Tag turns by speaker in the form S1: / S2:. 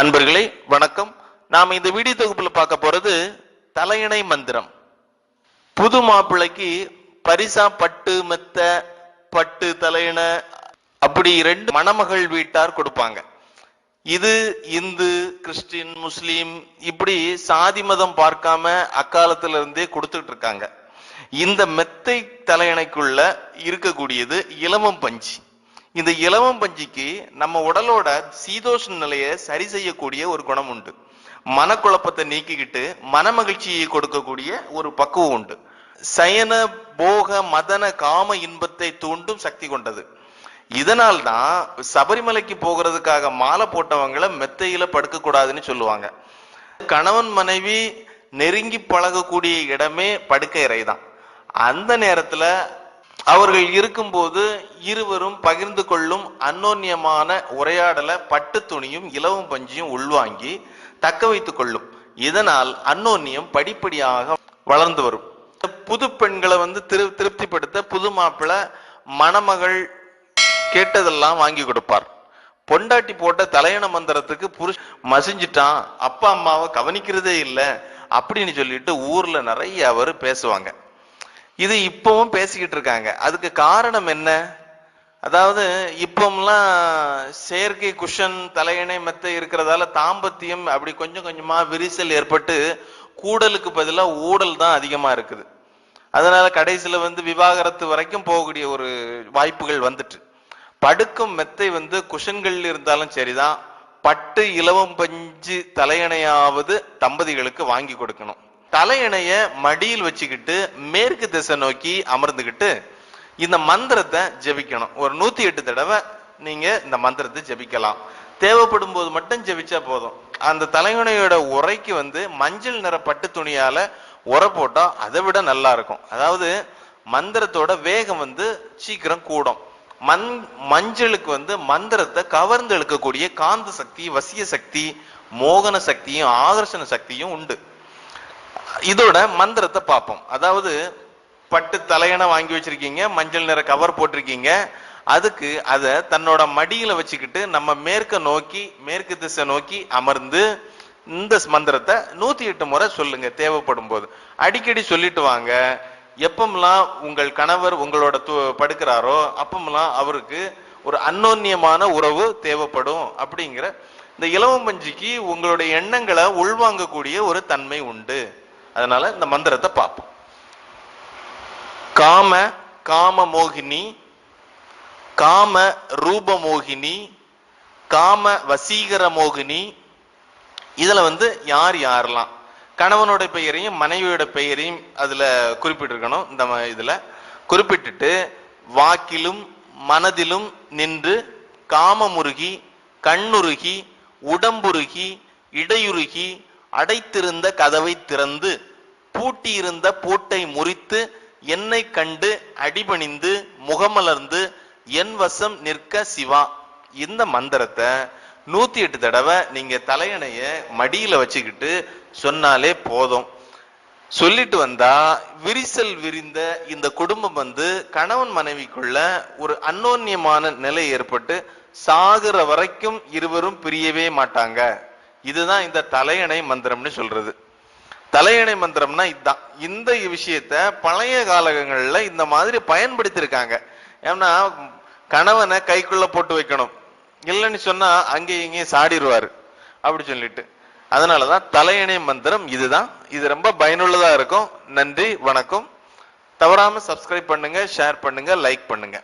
S1: அன்பர்களே வணக்கம். நாம் இந்த வீடியோ தொகுப்புல பார்க்க போறது தலையணை மந்திரம். புது மாப்பிள்ளைக்கு பரிசா பட்டு மெத்த பட்டு தலையணை அப்படி ரெண்டு மணமகள் வீட்டார் கொடுப்பாங்க. இது இந்து கிறிஸ்டின் முஸ்லீம் இப்படி சாதி மதம் பார்க்காம அக்காலத்துல இருந்தே கொடுத்துட்டு இருக்காங்க. இந்த மெத்தை தலையணைக்குள்ள இருக்கக்கூடியது இளமம் பஞ்சு. இந்த இலவம் பஞ்சிக்கு நம்ம உடலோட சீதோஷ்ண நிலையை சரி செய்யக்கூடிய ஒரு குணம் உண்டு. மனக்குழப்பத்தை நீக்கிக்கிட்டு மனமகிழ்ச்சியை கொடுக்கக்கூடிய ஒரு பக்குவம் உண்டு. சயன போக மதன காம இன்பத்தை தூண்டும் சக்தி கொண்டது. இதனால் தான் சபரிமலைக்கு போகிறதுக்காக மாலை போட்டவங்களை மெத்தையில படுக்க கூடாதுன்னு சொல்லுவாங்க. கணவன் மனைவி நெருங்கி பழகக்கூடிய இடமே படுக்கை இறை தான். அந்த நேரத்துல அவர்கள் இருக்கும்போது இருவரும் பகிர்ந்து கொள்ளும் அந்நோன்யமான உரையாடலை பட்டு துணியும் இலவம் பஞ்சியும் உள்வாங்கி தக்க வைத்துக் கொள்ளும். இதனால் அந்நோன்யம் படிப்படியாக வளர்ந்து வரும். புது பெண்களை வந்து திரு திருப்திப்படுத்த புது மாப்பிள்ள மணமகள் கேட்டதெல்லாம் வாங்கி கொடுப்பார். பொண்டாட்டி போட்ட தலையண மந்திரத்துக்கு புருஷ மசிஞ்சிட்டான். அப்பா அம்மாவை கவனிக்கிறதே இல்லை. அப்படின்னு சொல்லிட்டு ஊர்ல நிறைய அவர் பேசுவாங்க. இது இப்பவும் பேசிக்கிட்டு இருக்காங்க. அதுக்கு காரணம் என்ன? அதாவது இப்பம்லாம் செயற்கை குஷன் தலையணை மெத்தை இருக்கிறதால தாம்பத்தியம் அப்படி கொஞ்சம் கொஞ்சமா விரிசல் ஏற்பட்டு கூடலுக்கு பதிலாக ஊடல் தான் அதிகமா இருக்குது. அதனால கடைசியில் வந்து விவாகரத்து வரைக்கும் போகக்கூடிய ஒரு வாய்ப்புகள் வந்துட்டு. படுக்கும் மெத்தை வந்து குஷன்கள் இருந்தாலும் சரிதான். பட்டு இலவம் பஞ்சு தலையணையாவது தம்பதிகளுக்கு வாங்கி கொடுக்கணும். தலையணைய மடியில் வச்சுக்கிட்டு மேற்கு திசை நோக்கி அமர்ந்துக்கிட்டு இந்த மந்திரத்தை ஜெபிக்கணும். ஒரு நூத்தி எட்டு தடவை நீங்க இந்த மந்திரத்தை ஜெபிக்கலாம். தேவைப்படும் போது மட்டும் ஜெபிச்சா போதும். அந்த தலையணையோட உரைக்கு வந்து மஞ்சள் நிற பட்டு துணியால உரை போட்டா அதை விட நல்லா இருக்கும். அதாவது மந்திரத்தோட வேகம் வந்து சீக்கிரம் கூடும். மண் மஞ்சளுக்கு வந்து மந்திரத்தை கவர்ந்து இழுக்கக்கூடிய காந்த சக்தி வசிய சக்தி மோகன சக்தியும் ஆகர்ஷண சக்தியும் உண்டு. இதோட மந்திரத்தை பார்ப்போம். அதாவது பட்டு தலையணை வாங்கி வச்சிருக்கீங்க மஞ்சள் நிற கவர் போட்டிருக்கீங்க அதுக்கு அதை தன்னோட மடியில வச்சுக்கிட்டு நம்ம மேற்க நோக்கி மேற்கு திசை நோக்கி அமர்ந்து இந்த மந்திரத்தை நூத்தி எட்டு முறை சொல்லுங்க தேவைப்படும் போது. அடிக்கடி சொல்லிட்டு வாங்க எப்பமெல்லாம் உங்கள் கணவர் உங்களோட து- படுக்கிறாரோ அப்பமெல்லாம் அவருக்கு ஒரு அன்னோன்யமான உறவு தேவைப்படும் அப்படிங்கிற இந்த இலவம் பஞ்சிக்கு உங்களுடைய எண்ணங்களை உள்வாங்கக்கூடிய ஒரு தன்மை உண்டு. அதனால இந்த மந்திரத்தை பார்ப்போம். காம காம மோகினி காம ரூப மோகினி காம வசீகர மோகினி. இதில் வந்து யார் யாரெல்லாம்? கணவனோட பெயரையும் மனைவியோட பெயரையும் அதில் குறிப்பிட்டிருக்கணும். இந்த ம- குறிப்பிட்டுட்டு வாக்கிலும் மனதிலும் நின்று காமமுருகி கண்ணுருகி உடம்புருகி இடையுருகி அடைத்திருந்த கதவை திறந்து பூட்டியிருந்த பூட்டை முறித்து என்னை கண்டு அடிபணிந்து முகமலர்ந்து என் வசம் நிற்க சிவா. இந்த மந்திரத்தை நூத்தி எட்டு தடவை நீங்க தலையணைய மடியில வச்சுக்கிட்டு சொன்னாலே போதும். சொல்லிட்டு வந்தா விரிசல் விரிந்த இந்த குடும்பம் வந்து கணவன் மனைவிக்குள்ள ஒரு அன்னோன்யமான நிலை ஏற்பட்டு சாகுற வரைக்கும் இருவரும் பிரியவே மாட்டாங்க. இதுதான் இந்த தலையணை மந்திரம்னு சொல்றது. தலையணை மந்திரம்னா இதுதான் இந்த விஷயத்த பழைய காலகங்கள்ல இந்த மாதிரி பயன்படுத்தியிருக்காங்க. ஏன்னா கணவனை கைக்குள்ள போட்டு வைக்கணும். இல்லைன்னு சொன்னா அங்கேயும் இங்கேயும் சாடிடுவாரு அப்படி சொல்லிட்டு. அதனாலதான் தலையணை மந்திரம் இதுதான். இது ரொம்ப பயனுள்ளதா இருக்கும். நன்றி வணக்கம். தவறாம சப்ஸ்கிரைப் பண்ணுங்க ஷேர் பண்ணுங்க லைக் பண்ணுங்க.